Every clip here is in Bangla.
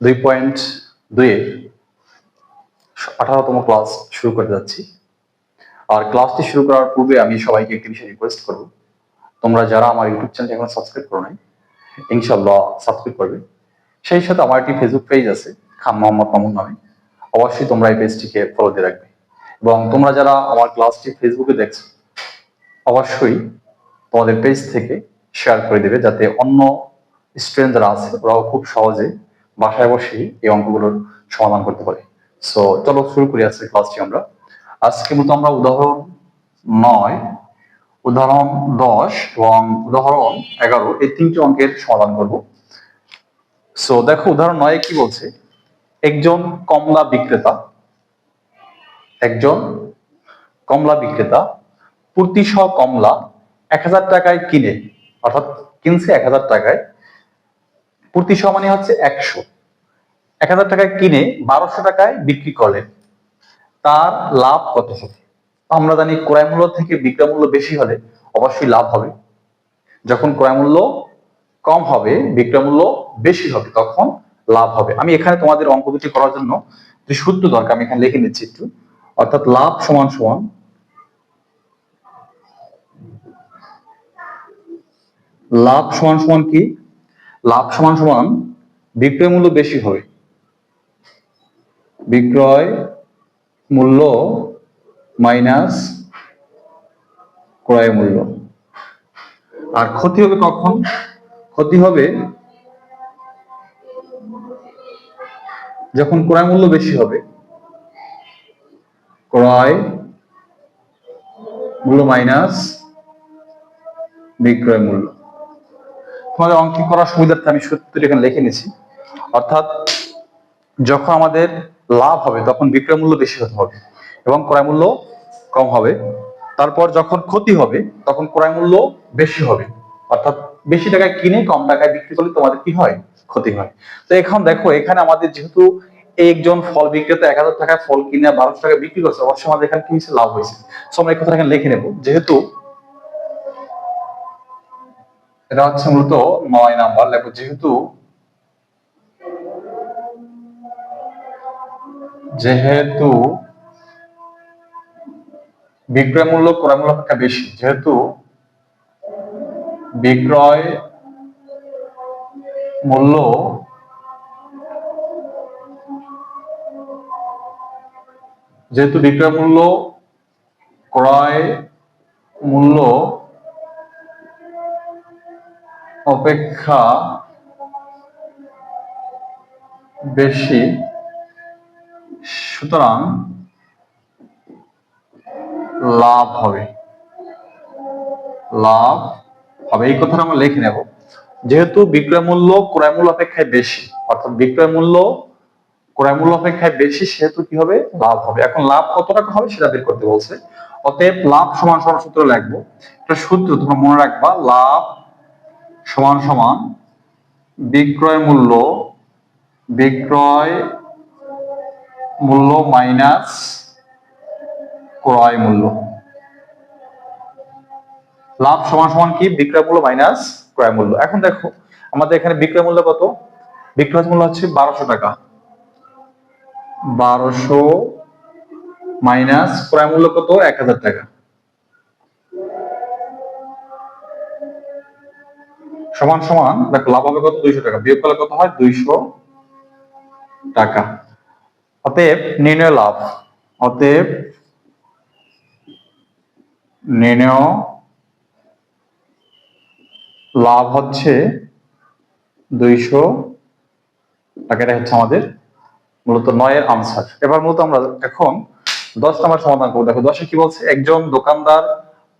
দুই পয়েন্ট দুইয়ের আঠারোতম ক্লাস শুরু করতে যাচ্ছি। আর ক্লাসটি শুরু করার পূর্বে আমি সবাইকে একটি বিষয় রিকোয়েস্ট করব। তোমরা যারা আমার ইউটিউব চ্যানেল এখন সাবস্ক্রাইব করো নাই ইনশাল্লাহ সাবস্ক্রাইব করবে। সেই সাথে আমার একটি ফেসবুক পেজ আছে, খান মোহাম্মদ মামুন নামে। অবশ্যই তোমরা এই পেজটিকে ফলো দিয়ে রাখবে। এবং তোমরা যারা আমার ক্লাসটি ফেসবুকে দেখছ, অবশ্যই তোমাদের পেজ থেকে শেয়ার করে দেবে, যাতে অন্য স্টুডেন্ট যারা আছে, ওরাও খুব সহজে বাসায় বসেই এই অঙ্কগুলোর সমাধান করতে পারে। সো চলো শুরু করি আজকে ক্লাসটি আমরা। আজকে মতো আমরা উদাহরণ নয়, উদাহরণ দশ এবং উদাহরণ এগারো এই তিনটি অঙ্কের সমাধান করব। সো দেখো উদাহরণ নয় কি বলছে? একজন কমলা বিক্রেতা, একজন কমলা বিক্রেতা প্রতি শ কমলা এক হাজার টাকায় কিনে, অর্থাৎ কিনছে এক হাজার টাকায় প্রতি শ মানে হচ্ছে একশো। এক হাজার টাকায় কিনে বারোশো টাকায় বিক্রি করলেন। তার লাভ কত হবে? আমরা জানি ক্রয় মূল্য থেকে বিক্রয় মূল্য বেশি হলে অবশ্যই লাভ হবে। যখন ক্রয় মূল্য কম হবে, বিক্রয় মূল্য বেশি হবে, তখন লাভ হবে। আমি এখানে তোমাদের অঙ্ক দুটি করার জন্য যে সূত্র দরকার, আমি এখানে লিখে নিচ্ছি একটু। অর্থাৎ লাভ সমান সমান লাভ সমান সমান কি? লাভ সমান সমান বিক্রয় মূল্য বেশি হবে বিক্রয় মূল্য মাইনাস ক্রয় মূল্য। আর ক্ষতি হবে কখন? ক্ষতি হবে যখন ক্রয় মূল্য বেশি হবে। ক্রয় মূল্য মাইনাস বিক্রয় মূল্য। তোমাদের অঙ্কন করার সুবিধার্থে আমি সত্যি এখানে লিখে নিয়েছি। অর্থাৎ যখন আমাদের লাভ হবে, তখন বিক্রয় মূল্য বেশি হতে হবে এবং ক্রয় মূল্য কম হবে। তারপর যখন ক্ষতি হবে, তখন ক্রয় মূল্য বেশি হবে। অর্থাৎ বেশি টাকায় কিনে কম টাকায় বিক্রি করলে তোমাদের কি হয়? ক্ষতি হয়। তো এখন দেখো, এখানে আমাদের যেহেতু একজন ফল বিক্রেতা এক হাজার টাকায় ফল কিনে বারোশো টাকা বিক্রি করছে, অবশ্যই আমাদের এখানে কি লাভ হয়েছে। সো আমরা এই কথা এখানে লিখে নেব। যেহেতু এটা হচ্ছে মূলত নয় নাম্বার লেখো যেহেতু যেহেতু বিক্রয় মূল্য ক্রয় মূল্য অপেক্ষা বেশি, যেহেতু বিক্রয় মূল্য যেহেতু বিক্রয় মূল্য, ক্রয় মূল্য অপেক্ষা বেশি। সুতরাং লাভ হবে। লাভ হবে। এই কথাটা আমরা লিখে নেব। যেহেতু বিক্রয় মূল্য ক্রয় মূল্য অপেক্ষায় বেশি, অর্থাৎ বিক্রয় মূল্য ক্রয় মূল্য অপেক্ষায় বেশি, সেহেতু কি হবে? লাভ হবে। এখন লাভ কত টাকা হবে সেটা বের করতে বলছে। অতএব লাভ সমান সমান সূত্র লিখব। একটা সূত্র তোমরা মনে রাখবা, লাভ সমান সমান বিক্রয় মূল্য বিক্রয় মূল্য মাইনাস ক্রয় মূল্য। লাভ সমান সমান কি? বিক্রয় মূল্য মাইনাস ক্রয় মূল্য। এখন দেখো, আমাদের এখানে বিক্রয় মূল্য কত? বিক্রয় মূল্য হচ্ছে বারোশো টাকা। বারোশো মাইনাস ক্রয় মূল্য কত? এক হাজার টাকা। সমান সমান, দেখো, লাভ হবে কত? দুইশো টাকা। বিয়োগ করলে কত হয়? দুইশো টাকা। অতএব নির্ণয় লাভ। অতএব নির্ণয় লাভ হচ্ছে দুইশো টাকা। এটা হচ্ছে আমাদের মূলত নয়ের আনসার এবার মূলত আমরা এখন দশ নাম্বার সমাধান করব। দেখো, দশে কি বলছে? একজন দোকানদার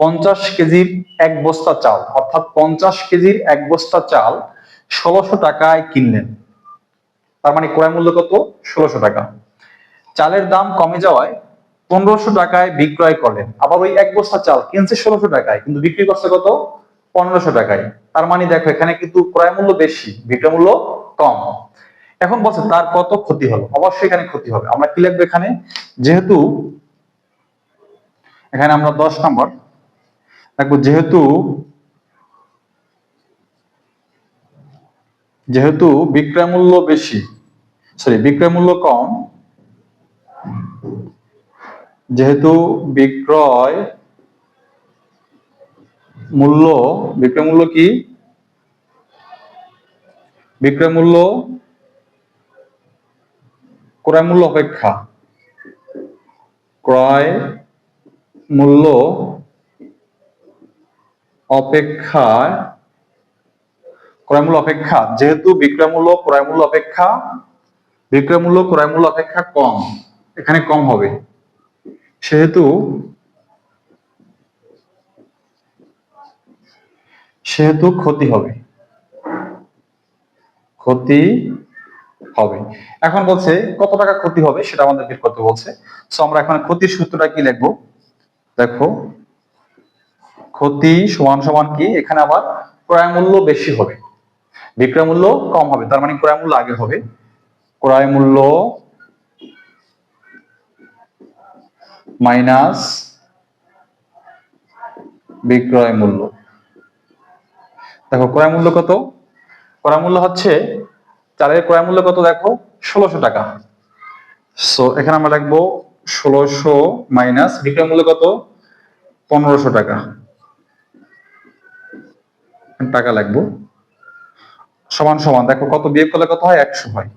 পঞ্চাশ কেজির এক বস্তা চাল, অর্থাৎ পঞ্চাশ কেজির এক বস্তা চাল ষোলোশো টাকায় কিনলেন। তার মানে ক্রয় মূল্য কত? ষোলোশো টাকা। চালের দাম কমে যাওয়ায় পনেরোশো টাকায় বিক্রয় করলেন। আবার ওই এক বস্তা চাল কিনছে ষোলোশো টাকায়, কিন্তু বিক্রি করছে কত? পনেরোশো টাকায়। তার মানে দেখো, এখানে কিন্তু ক্রয় মূল্য বেশি, বিক্রয় মূল্য কম। এখন বলছে, তার কত ক্ষতি হলো? অবশ্যই এখানে ক্ষতি হবে। আমরা কি লিখব এখানে? যেহেতু এখানে আমরা দশ নম্বর দেখব যেহেতু যেহেতু বিক্রয় মূল্য বেশি সরি বিক্রয় মূল্য কম, যেহেতু বিক্রয় মূল্য বিক্রয় মূল্য কি? বিক্রয় মূল্য ক্রয় মূল্য অপেক্ষা। ক্রয় মূল্য অপেক্ষা ক্রয় মূল্য অপেক্ষা, যেহেতু বিক্রয় মূল্য ক্রয় মূল্য অপেক্ষা বিক্রয় মূল্য ক্রয় মূল্য অপেক্ষা কম, এখানে কম হবে। সেহেতু সেহেতু ক্ষতি হবে। ক্ষতি হবে। এখন বলছে, কত টাকা ক্ষতি হবে সেটা আমাদের বের করতে বলছে। সো আমরা এখন ক্ষতির সূত্রটা কি লিখব? দেখো ক্ষতি সমান সমান কি? এখানে আবার ক্রয় মূল্য বেশি হবে। বিক্রয় মূল্য কম হবে, তার মানে ক্রয় মূল্য আগে হবে। ক্রয় মূল্য মাইনাস বিক্রয় মূল্য। দেখো, ক্রয় মূল্য কত? ক্রয় মূল্য হচ্ছে, চালের ক্রয় মূল্য কত দেখো? ষোলোশো টাকা। সো এখানে আমরা লিখব ষোলোশো মাইনাস বিক্রয় মূল্য কত? পনেরোশো টাকা। টাকা লাগবো। সমান সমান, দেখো কত, বিয়োগ করলে কত হয়? একশো হয়।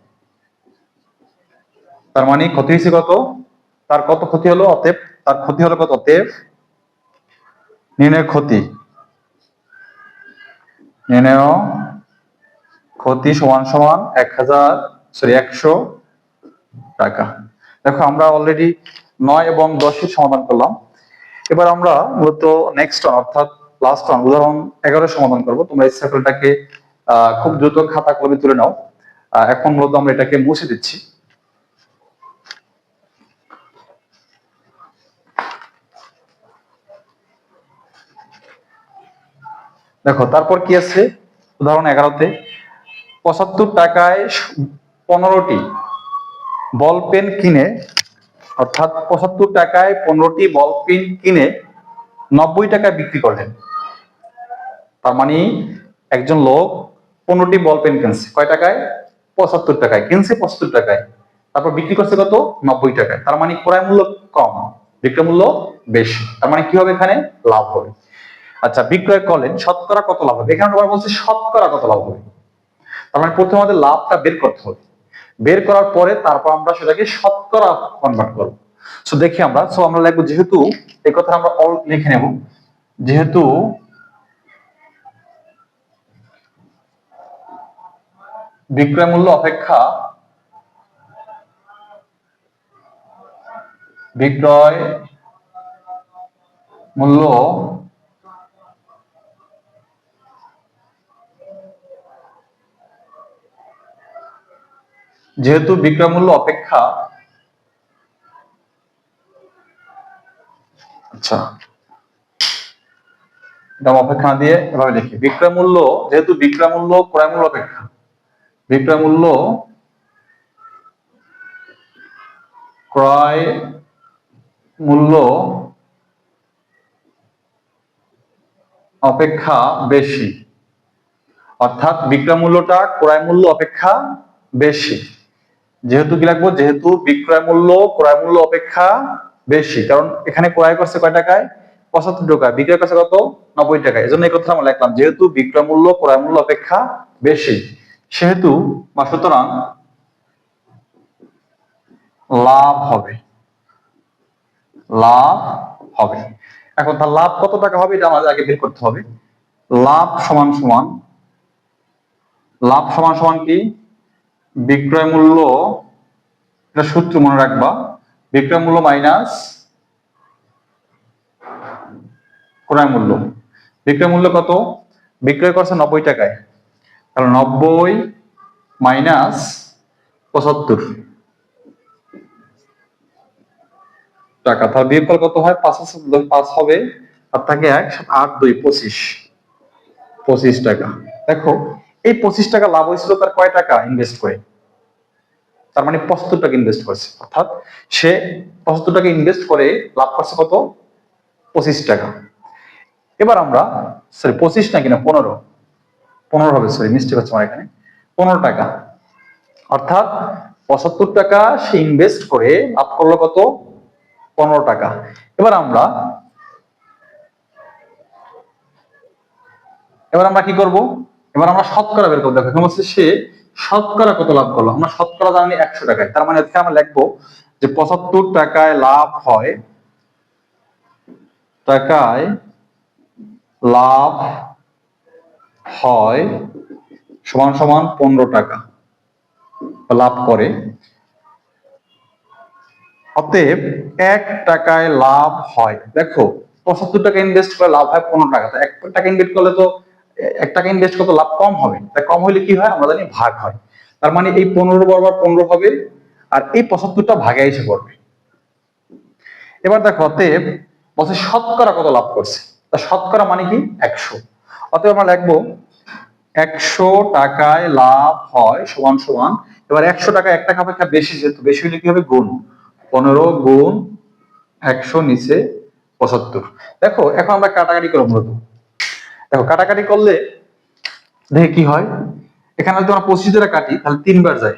তার মানে ক্ষতি হয়েছে কত? তার কত ক্ষতি হলো? অতএব তার ক্ষতি হলো কত? অতএব নির্ণয় ক্ষতি। নির্ণয় ক্ষতি সমান সমান এক হাজার সরি একশো টাকা। দেখো আমরা অলরেডি নয় এবং দশের সমাধান করলাম। এবার আমরা মূলত নেক্সট অর্থাৎ লাস্ট ওয়ান উদাহরণ এগারো সমাধান করব। তোমরা এই সার্কেলটাকে খুব দ্রুত খাতা কলমে তুলে নাও। এখন মূলত আমরা এটাকে মুছে দিচ্ছি। দেখো, তারপর কি আছে? উদাহরণ এগারোতে, পঁচাত্তর টাকায় পনেরোটি বল পেন কিনে, অর্থাৎ পঁচাত্তর টাকায় পনেরোটি বল পেন কিনে নব্বই টাকায় বিক্রি করলেন। তার মানে একজন লোক পনেরোটি বল পেন কিনছে। কয় টাকায়? পঁচাত্তর টাকায়। কিনছে পঁচাত্তর টাকায়। তারপর বিক্রি করছে কত? নব্বই টাকায়। তার মানে ক্রয় মূল্য কম, বিক্রয় মূল্য বেশি। তার মানে কি হবে এখানে? লাভ হবে। আচ্ছা বিক্রয় করলেন, শতকরা কত লাভ হবে? এখানে আবার বলছে শতকরা কত লাভ হবে? তার মানে প্রথমে আমাদের লাভটা বের করতে হবে। বের করার পরে তারপর আমরা সেটাকে শতকরা কনভার্ট করব। সো দেখি আমরা। সো আমরা লিখব যেহেতু, এই কথা আমরা অল লিখে নেব। যেহেতু বিক্রয় মূল্য অপেক্ষা বিক্রয় মূল্য যেহেতু বিক্রয় মূল্য অপেক্ষা আচ্ছা এটা অপেক্ষা দিয়ে এভাবে লিখি। বিক্রয় মূল্য, যেহেতু বিক্রয় মূল্য, ক্রয় মূল্য অপেক্ষা। বিক্রয় মূল্য ক্রয় মূল্য অপেক্ষা বেশি। অর্থাৎ বিক্রয় মূল্যটা ক্রয় মূল্য অপেক্ষা বেশি। যেহেতু কি লাগবো? যেহেতু বিক্রয় মূল্য ক্রয় মূল্য অপেক্ষা বেশি। কারণ এখানে ক্রয় করছে কয় টাকায়? পঁচাত্তর টাকা বিক্রয় করছে কত? নব্বই টাকা এই জন্য এই কথা আমরা লিখলাম। যেহেতু বিক্রয় মূল্য ক্রয় মূল্য অপেক্ষা বেশি। সেহেতু বা সুতরাং লাভ হবে। লাভ হবে। এখন তার লাভ কত টাকা হবে এটা আমাদের আগে বের করতে হবে। লাভ সমান সমান, লাভ সমান সমান কি? বিক্রয় মূল্য, এটা সূত্র মনে রাখবা, বিক্রয় মূল্য মাইনাস ক্রয় মূল্য। বিক্রয় মূল্য কত? বিক্রয় করছে নব্বই টাকায়। তাহলে নব্বই মাইনাস পঁচাত্তর। টাকা তাহলে বিয়োগ করলে কত হয়? পাঁচ পাঁচ হবে। আর থাকে এক আট, দুই, পঁচিশ। পঁচিশ টাকা। দেখো, এই পঁচিশ টাকা লাভ হয়েছিল তার কয় টাকা ইনভেস্ট করে? তার মানে পঁচাত্তর টাকা ইনভেস্ট করছে। অর্থাৎ সে পঁচাত্তর টাকা ইনভেস্ট করে লাভ করছে কত? পঁচিশ টাকা। এবার আমরা পঁচিশ না কিনা পনেরো? পনেরো হবে সরি মিস্টেক হচ্ছে আমার এখানে। পনেরো টাকা। অর্থাৎ পঁচাত্তর টাকা সে ইনভেস্ট করে লাভ করল কত? পনেরো টাকা। এবার আমরা এবার আমরা কি করব? এবার আমরা শতকরা বের করব। দেখো, এখানে বলছে সে শতকরা কত লাভ করল? আমরা শতকরা জানি একশো টাকায়। তার মানে আমরা লিখব যে পঁচাত্তর টাকায় লাভ হয়, টাকায় লাভ হয় সমান সমান পনেরো টাকা। লাভ করে। অতএব এক টাকায় লাভ হয়। দেখো, পঁচাত্তর টাকা ইনভেস্ট করে লাভ হয় পনেরো টাকা। এক টাকা ইনভেস্ট করলে তো, এক টাকা ইনভেস্ট লাভ কম হবে। তাই কম কি হয়? আমরা জানি ভাগ হয়। তার মানে এই পনেরো বরাবর পনেরো হবে আর এই পঁচাত্তরটা ভাগে এসে পড়বে। এবার দেখো, অতএব শতকরা কত লাভ করছে? তা শতকরা মানে কি? একশো। অতএব আমরা লিখব একশো টাকায় লাভ হয়, সমান সমান। এবার একশো টাকা এক টাকা অপেক্ষা বেশি যেহেতু, বেশি হলে কি হবে? গুণ। পনেরো গুণ একশো নিচে পঁচাত্তর। দেখো, এখন আমরা কাটাকাটি করব মূলত। দেখো, কাটাকাটি করলে দেখে কি হয়? এখানে যদি আমরা পঁচিশ দ্বারা কাটি, তাহলে তিনবার যায়।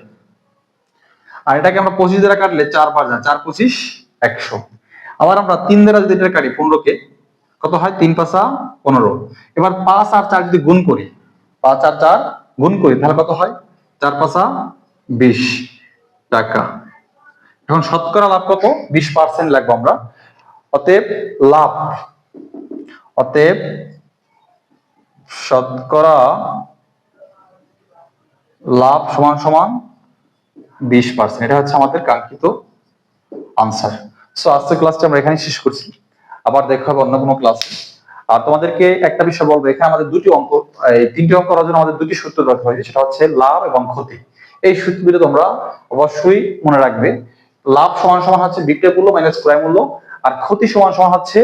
আর এটাকে আমরা পঁচিশ দ্বারা কাটলে চারবার যায়, চার পঁচিশ একশো। আবার আমরা তিন দ্বারা যদি এটা কাটি, পনেরোকে কত হয়? তিন পাঁচা পনেরো। এবার পাঁচ আর চার যদি গুণ করি, পাঁচ আর চার গুণ করি, তাহলে কত হয়? চার পাঁচা বিশ টাকা। এখন শতকরা লাভ কত? বিশ পার্সেন্ট লাগবো আমরা। অতএব লাভ, অতএব শতকরা লাভ সমান সমান বিশ পার্সেন্ট। এটা হচ্ছে আমাদের কাঙ্ক্ষিত আনসার। সো আজকের ক্লাসটা আমরা এখানে শেষ করছি। আবার দেখা হবে অন্য কোনো ক্লাসে আর তোমাদেরকে একটা বিষয় বলব, এখানে আমাদের দুটি অঙ্ক তিনটি অঙ্ক করার জন্য আমাদের দুটি সূত্র দরকার হয়, সেটা হচ্ছে লাভ এবং ক্ষতি। এই সূত্র দুটো তোমরা অবশ্যই মনে রাখবে। লাভ সমান সমান হচ্ছে বিক্রয় মূল্য মাইনাস ক্রয় মূল্য, আর ক্ষতি সমান সমান হচ্ছে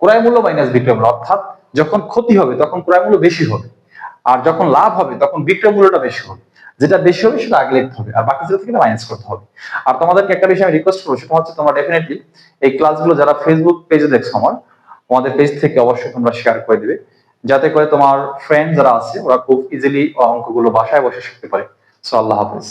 ক্রয় মূল্য মাইনাস বিক্রয় মূল্য। অর্থাৎ যখন ক্ষতি হবে, তখন ক্রয় মূল্য বেশি হবে, আর যখন লাভ হবে, তখন বিক্রয় মূল্যটা বেশি হবে। যেটা বেশি হবে সেটা আগে লিখতে হবে, আর বাকি জিরো থেকে মাইনাস করতে হবে। আর তোমাদেরকে একটা বিষয় আমি রিকোয়েস্ট করব, সেটা হচ্ছে তোমরা ডেফিনেটলি এই ক্লাসগুলো যারা ফেসবুক পেজে দেখছ আমার, তোমাদের পেজ থেকে অবশ্যই তোমরা শেয়ার করে দিবে। যাতে করে তোমার ফ্রেন্ড যারা আছে, ওরা খুব ইজিলি অঙ্কগুলো বাসায় বসে শিখতে পারে। সো আল্লাহ হাফেজ।